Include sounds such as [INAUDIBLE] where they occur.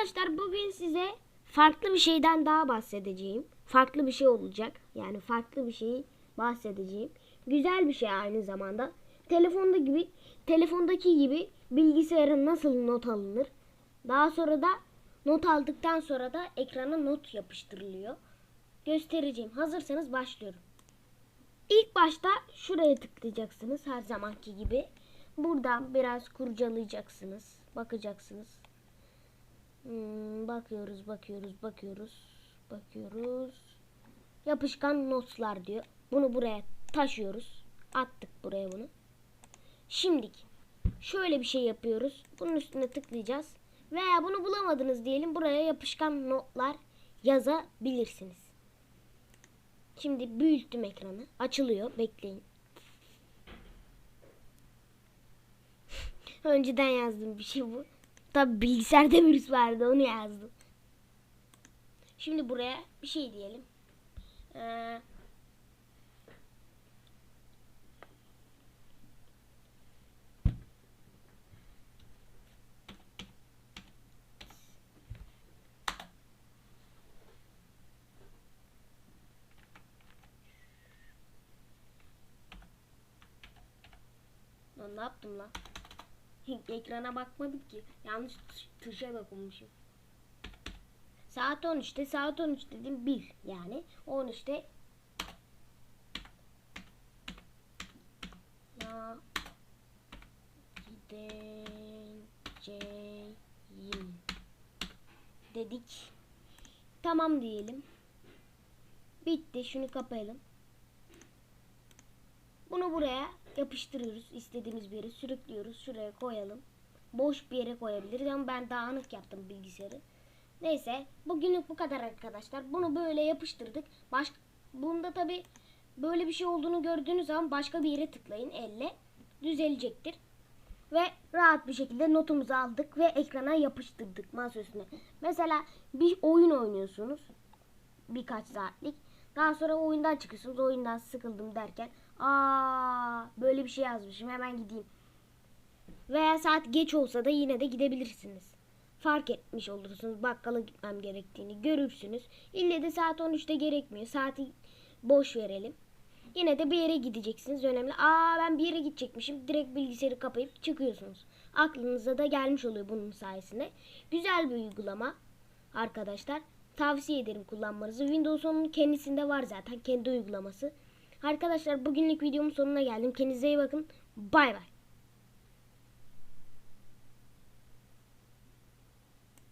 Arkadaşlar bugün size farklı bir şeyden daha bahsedeceğim. Farklı bir şey olacak. Yani farklı bir şeyi bahsedeceğim. Güzel bir şey aynı zamanda. Telefonda gibi, telefondaki gibi bilgisayara nasıl not alınır? Daha sonra da not aldıktan sonra da ekrana not yapıştırılıyor. Göstereceğim. Hazırsanız başlıyorum. İlk başta şuraya tıklayacaksınız her zamanki gibi. Buradan biraz kurcalayacaksınız. Bakacaksınız. Hmm, bakıyoruz, bakıyoruz, bakıyoruz, bakıyoruz. Yapışkan notlar diyor. Bunu buraya taşıyoruz. Attık buraya bunu. Şimdilik şöyle bir şey yapıyoruz. Bunun üstüne tıklayacağız. Veya bunu bulamadınız diyelim. Buraya yapışkan notlar yazabilirsiniz. Şimdi büyüttüm ekranı. Açılıyor. Bekleyin. [LAUGHS] Önceden yazdığım bir şey bu. Tabi bilgisayarda virüs vardı onu yazdım. Şimdi buraya bir şey diyelim. Ee, ne yaptım lan? Ekrana bakmadık ki. Yanlış tuş- tuşa dokunmuşum. Saat 13'te saat 13 dedim 1 yani 13'te ya gideceğim dedik. Tamam diyelim. Bitti. Şunu kapayalım. Bunu buraya yapıştırıyoruz. istediğimiz bir yere sürüklüyoruz. Şuraya koyalım. Boş bir yere koyabiliriz ama ben dağınık yaptım bilgisayarı. Neyse bugünlük bu kadar arkadaşlar. Bunu böyle yapıştırdık. Baş... Bunda tabi böyle bir şey olduğunu gördüğünüz zaman başka bir yere tıklayın elle. Düzelecektir. Ve rahat bir şekilde notumuzu aldık ve ekrana yapıştırdık masa. Mesela bir oyun oynuyorsunuz birkaç saatlik. Daha sonra oyundan çıkıyorsunuz. Oyundan sıkıldım derken aa böyle bir şey yazmışım hemen gideyim. Veya saat geç olsa da yine de gidebilirsiniz. Fark etmiş olursunuz bakkala gitmem gerektiğini görürsünüz. İlle de saat 13'te gerekmiyor. Saati boş verelim. Yine de bir yere gideceksiniz önemli. Aa ben bir yere gidecekmişim. Direkt bilgisayarı kapayıp çıkıyorsunuz. Aklınıza da gelmiş oluyor bunun sayesinde. Güzel bir uygulama arkadaşlar. Tavsiye ederim kullanmanızı. Windows 10'un kendisinde var zaten kendi uygulaması. Arkadaşlar bugünlük videomun sonuna geldim. Kendinize iyi bakın. Bay bay.